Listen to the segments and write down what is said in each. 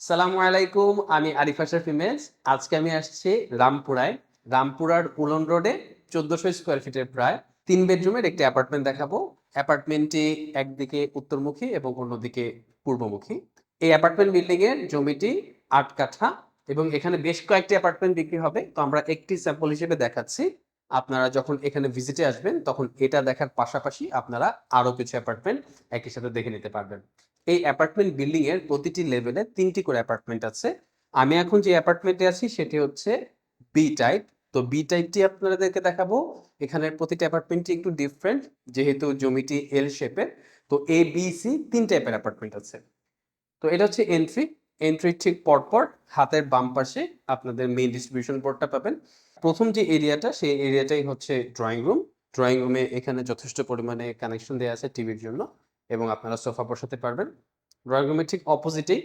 সালামু আলাইকুম, আমি আরিফ আশরাফ ইমেজ। আজকে আমি আসছি রামপুরায়। রামপুরার উলন রোডে চোদ্দশো স্কোয়ার ফিটের প্রায় তিন বেডরুমের একটি অ্যাপার্টমেন্ট দেখাবো। অ্যাপার্টমেন্টটি একদিকে উত্তরমুখী এবং অন্যদিকে পূর্বমুখী। এই অ্যাপার্টমেন্ট বিল্ডিং এর জমিটি আট কাঠা এবং এখানে বেশ কয়েকটি অ্যাপার্টমেন্ট বিক্রি হবে। তো আমরা একটি স্যাম্পল হিসেবে দেখাচ্ছি। আপনারা যখন এখানে ভিজিটে আসবেন, তখন এটা দেখার পাশাপাশি আপনারা আরও কিছু অ্যাপার্টমেন্ট একই সাথে দেখে নিতে পারবেন। এই অ্যাপার্টমেন্ট বিল্ডিং এর প্রতিটি লেভেলে তিনটি করে অ্যাপার্টমেন্ট আছে। আমি এখন যে অ্যাপার্টমেন্টে আছি, সেটি হচ্ছে বি টাইপ তো বি টাইপটি আপনাদেরকে দেখাবো। এখানের প্রতিটি অ্যাপার্টমেন্টটি একটু ডিফারেন্ট যেহেতু জমিটি এল শেপের তো এ বি সি তিন টাইপের অ্যাপার্টমেন্ট আছে। তো এটা হচ্ছে এন্ট্রি এন্ট্রির ঠিক পরপর হাতের বাম পাশে আপনাদের মেইন ডিস্ট্রিবিউশন বোর্ডটা পাবেন। প্রথম যে এরিয়াটা সেই এরিয়াটাই হচ্ছে ড্রয়িং রুম ড্রয়িং রুমে এখানে যথেষ্ট পরিমাণে কানেকশন দেওয়া আছে টিভির জন্য। এবং আপনারা সোফা বসাতে পারবেন। ড্রয়িং রুমের ঠিক অপোজিটেই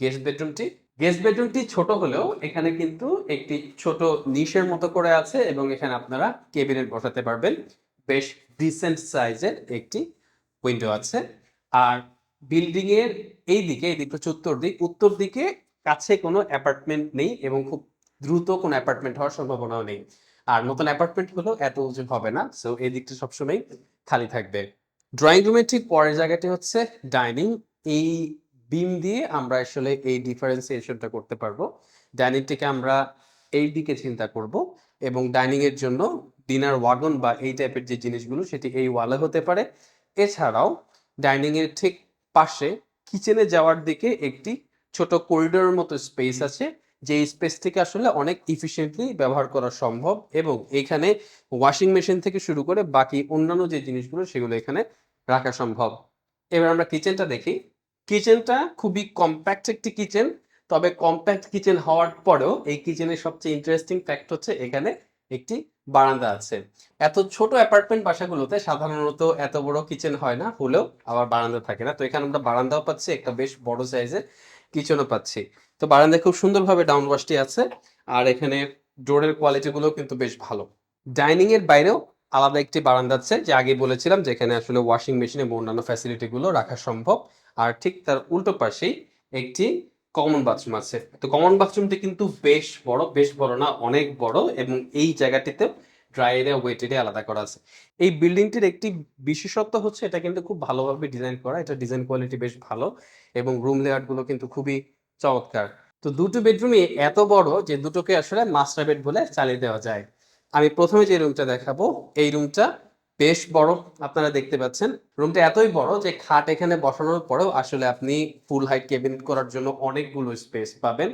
গেস্ট বেডরুমটি গেস্ট বেডরুমটি ছোট হলেও এখানে কিন্তু একটি ছোট নিশের মতো করে আছে এবং এখানে আপনারা কেবিনেট বসাতে পারবেন। বেশ ডিসেন্ট সাইজের একটি উইন্ডো আছে। আর বিল্ডিং এর এই দিকে এই দিকটা উত্তর দিক উত্তর দিকে কাছে কোনো অ্যাপার্টমেন্ট নেই এবং খুব দ্রুত কোনো অ্যাপার্টমেন্ট হওয়ার সম্ভাবনাও নেই। আর নতুন অ্যাপার্টমেন্ট হলেও এত উঁচু হবে না। সো এই দিকটা সবসময় খালি থাকবে। ড্রয়িং রুমের ঠিক পরের জায়গাটি হচ্ছে ডাইনিং এই বিম দিয়ে আমরা আসলে এই ডিফারেন্সিয়েশনটা করতে পারব। ডাইনিংটিকে আমরা এই দিকে চিন্তা করব এবং ডাইনিং এর জন্য ডিনার ওয়াগন বা এই টাইপের যে জিনিসগুলো সেটি এই ওয়ালে হতে পারে। এছাড়াও ডাইনিং এর ঠিক পাশে কিচেনে যাওয়ার দিকে একটি ছোট করিডোরের মতো স্পেস আছে, যে স্পেস থেকে আসলে অনেক ইফিসিয়েন্টলি ব্যবহার করা সম্ভব এবং এখানে ওয়াশিং মেশিন থেকে শুরু করে বাকি অন্যান্য যে জিনিসগুলো সেগুলো এখানে রাখা সম্ভব। এবার আমরা কিচেনটা দেখি। কিচেনটা খুবই কম্প্যাক্ট একটি কিচেন, তবে কম্প্যাক্ট কিচেন হওয়ার পরেও এই কিচেনের সবচেয়ে ইন্টারেস্টিং ফ্যাক্ট হচ্ছে এখানে একটি বারান্দা আছে। এত ছোট অ্যাপার্টমেন্ট বাসাগুলোতে সাধারণত এত বড় কিচেন হয় না, হলেও আবার বারান্দা থাকে না। তো এখানে আমরা বারান্দাও পাচ্ছি, একটা বেশ বড় সাইজের কিচেনও পাচ্ছি। তো বারান্দায় খুব সুন্দরভাবে ডাউন ওয়াশটি আছে, আর এখানে ডোরের কোয়ালিটিগুলো কিন্তু বেশ ভালো। ডাইনিং এর বাইরেও আলাদা একটি বারান্দা আছে, যে আগে বলেছিলাম যেখানে আসলে ওয়াশিং মেশিন এবং অন্যান্য ফ্যাসিলিটিগুলো রাখা সম্ভব। আর ঠিক তার উল্টো পাশেই একটি কমন বাথরুম আছে। তো কমন বাথরুমটি কিন্তু বেশ বড় বেশ বড় না, অনেক বড় এবং এই জায়গাটিতে ড্রাই এরিয়া ওয়েট আলাদা করা আছে। এই বিল্ডিংটির একটি বিশেষত্ব হচ্ছে এটা কিন্তু খুব ভালোভাবে ডিজাইন করা, এটা ডিজাইন কোয়ালিটি বেশ ভালো এবং রুম লেআউটগুলো কিন্তু খুবই চমৎকার। তো দুটো বেডরুমই এত বড় যে দুটোকে আসলে মাস্টার বেড বলে চালিয়ে দেওয়া যায়। আমি প্রথমে যে রুমটা দেখাবো, এই রুমটা বেশ বড়। আপনারা দেখতে পাচ্ছেন রুমটা এতই বড় যে খাট এখানে বসানোর পরেও আসলে আপনি ফুল হাইট কেবিন করার জন্য অনেকগুলো স্পেস পাবেন।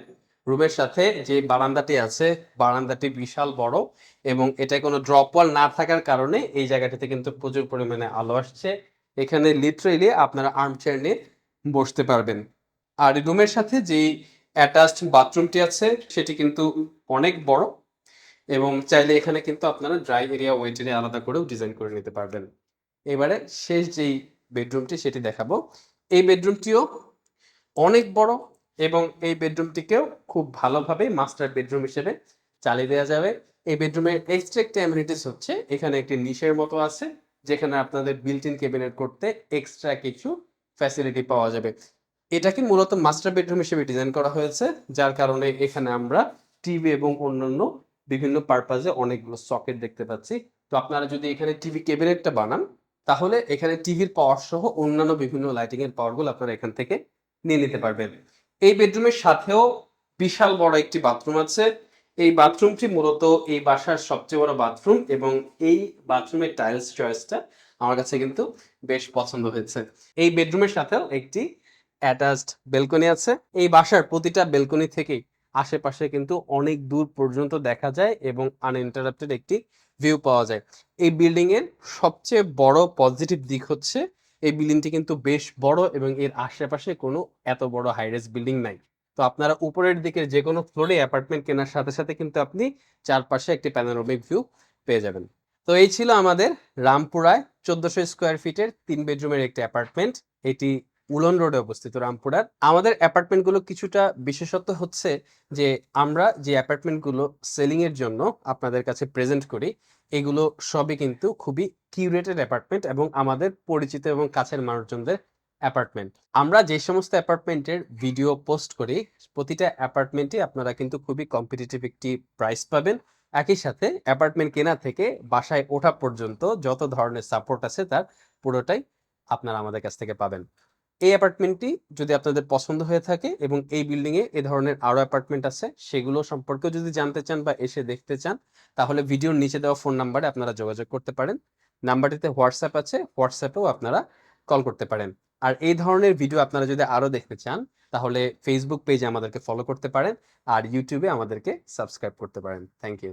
রুমের সাথে যে বারান্দাটি আছে, বারান্দাটি বিশাল বড় এবং এটা কোনো ড্রপ ওয়াল না থাকার কারণে এই জায়গাটিতে কিন্তু প্রচুর পরিমাণে আলো আসছে। এখানে লিটারেলি আপনারা আর্ম চেয়ার নিয়ে বসতে পারবেন। আর রুমের সাথে যে অ্যাটাচড বাথরুমটি আছে, সেটি কিন্তু অনেক বড়। এবং চাইলে এখানে কিন্তু আপনারা ড্রাই এরিয়া ওয়েট এরিয়া আলাদা করেও ডিজাইন করে নিতে পারবেন। এবারে শেষ যেই বেডরুমটি সেটি দেখাবো। এই বেডরুমটিও অনেক বড় এবং এই বেডরুমটিকেও খুব ভালোভাবে মাস্টার বেডরুম হিসেবে চালিয়ে দেওয়া যাবে। এই বেডরুমের এক্সট্রা একটা অ্যামিনিটিস হচ্ছে, এখানে একটি নিশের মতো আছে, যেখানে আপনাদের বিল্ট ইন ক্যাবিনেট করতে এক্সট্রা কিছু ফ্যাসিলিটি পাওয়া যাবে। এটাকে মূলত মাস্টার বেডরুম হিসেবে ডিজাইন করা হয়েছে, যার কারণে এখানে আমরা টিভি এবং অন্যান্য বিভিন্ন পারপাজে অনেকগুলো সকেট দেখতে পাচ্ছি। তো আপনারা যদি এখানে টিভি ক্যাবিনেটটা বানান, তাহলে এখানে টিভির পাওয়ার সহ অন্যান্য বিভিন্ন লাইটিং এর পাওয়ারগুলো আপনারা এখান থেকে নিয়ে নিতে পারবেন। এই বেডরুমের সাথেও বিশাল বড় একটি বাথরুম আছে। এই বাথরুমটি মূলত এই বাসার সবচেয়ে বড় বাথরুম এবং এই বাথরুমের টাইলস চয়েসটা আমার কাছে কিন্তু বেশ পছন্দ হয়েছে। এই বেডরুমের সাথেও একটি অ্যাটাচড বেলকনি আছে। এই বাসার প্রতিটা বেলকনি থেকেই আশেপাশে কিন্তু অনেক দূর পর্যন্ত দেখা যায় এবং আনইন্টারাপ্টেড একটি ভিউ পাওয়া যায়। এই বিল্ডিং এর সবচেয়ে বড় পজিটিভ দিক হচ্ছে, এই বিল্ডিংটি কিন্তু বেশ বড় এবং এর আশেপাশে কোনো এত বড় হাইরেস বিল্ডিং নাই। তো আপনারা উপরের দিকের যে কোনো ফ্লোরে অ্যাপার্টমেন্ট কেনার সাথে সাথে কিন্তু আপনি চারপাশে একটি প্যানোরামিক ভিউ পেয়ে যাবেন। তো এই ছিল আমাদের রামপুরায় চোদ্দশো স্কোয়ার ফিটের তিন বেডরুমের একটি অ্যাপার্টমেন্ট এটি উলন রোডে অবস্থিত রামপুরার। আমাদের অ্যাপার্টমেন্টগুলো কিছুটা বিশেষত্ব হচ্ছে যে, আমরা যে অ্যাপার্টমেন্টগুলো সেলিং এর জন্য আপনাদের কাছে প্রেজেন্ট করি, এগুলো সবই কিন্তু খুবই কিউরেটেড অ্যাপার্টমেন্ট এবং আমাদের পরিচিত এবং কাছের মানুষজনদের অ্যাপার্টমেন্ট আমরা যে সমস্ত অ্যাপার্টমেন্টের ভিডিও পোস্ট করি, প্রতিটা অ্যাপার্টমেন্টে আপনারা কিন্তু খুবই কম্পিটিটিভ একটি প্রাইস পাবেন। একই সাথে অ্যাপার্টমেন্ট কেনা থেকে বাসায় ওঠা পর্যন্ত যত ধরনের সাপোর্ট আছে তার পুরোটাই আপনারা আমাদের কাছ থেকে পাবেন। এই অ্যাপার্টমেন্টটি যদি আপনাদের পছন্দ হয়ে থাকে এবং এই বিল্ডিং এ ধরনের আরও অ্যাপার্টমেন্ট আছে, সেগুলো সম্পর্কেও যদি জানতে চান বা এসে দেখতে চান, তাহলে ভিডিওর নিচে দেওয়া ফোন নাম্বারে আপনারা যোগাযোগ করতে পারেন। নাম্বারটিতে হোয়াটসঅ্যাপ আছে হোয়াটসঅ্যাপেও আপনারা কল করতে পারেন। আর এই ধরনের ভিডিও আপনারা যদি আরও দেখতে চান, তাহলে ফেসবুক পেজে আমাদেরকে ফলো করতে পারেন, আর ইউটিউবে আমাদেরকে সাবস্ক্রাইব করতে পারেন। Thank you